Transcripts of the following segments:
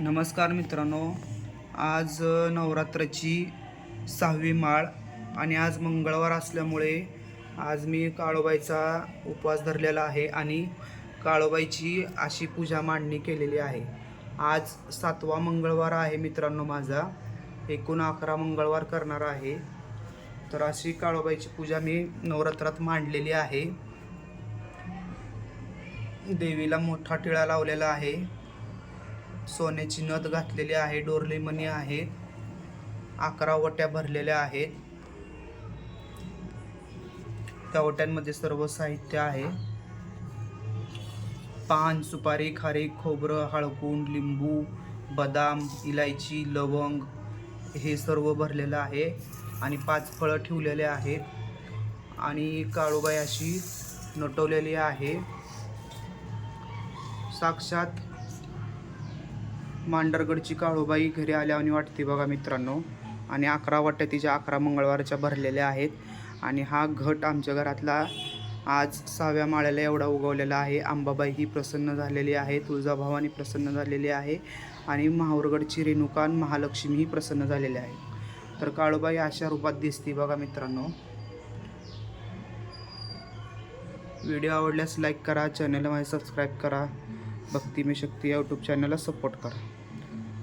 नमस्कार मित्रांनो. आज नवरात्राची सहावी माळ आणि आज मंगळवार असल्यामुळे आज मी काळोबाईचा उपवास धरलेला आहे आणि काळोबाईची अशी पूजा मांडणी केलेली आहे. आज सातवा मंगळवार आहे मित्रांनो माझा. एकूण अकरा मंगळवार करणार आहे. तर अशी काळोबाईची पूजा मी नवरात्रात मांडलेली आहे. देवीला मोठा टिळा लावलेला आहे. सोन्याची नथ घातलेली आहे डोरली मणी आहे अकरा वट्या भरलेल्या आहेत. त्या वट्यांमध्ये सर्व साहित्य आहे. पान सुपारी खारे खोबरं हळकुंड लिंबू बदाम इलायची लवंग हे सर्व भरलेलं आहे आणि पाच फळं ठेवलेले आहेत आणि काळूबाई अशी नटवलेली आहे. साक्षात मांडरगडची काळूबाई घरी आल्यावानी वाटते बघा मित्रांनो. आणि अकरा वाट्या तिच्या अकरा मंगळवारच्या भरलेल्या आहेत. आणि हा घट आमच्या घरातला आज सहाव्या माळ्याला एवढा उगवलेला आहे. आंबाबाई ही प्रसन्न झालेली आहे. तुळजाभवानी प्रसन्न झालेली आहे. आणि माहूरगडची रेणुका महालक्ष्मी ही प्रसन्न झालेली आहे. तर काळूबाई अशा रूपात दिसते बघा मित्रांनो. व्हिडिओ आवडल्यास लाईक करा चॅनलला माझे सबस्क्राईब करा. भक्तिमी शक्ती या यूट्यूब चॅनलला सपोर्ट करा.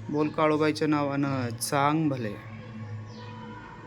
बोल काळूबाईच्या नावानं चांग भले.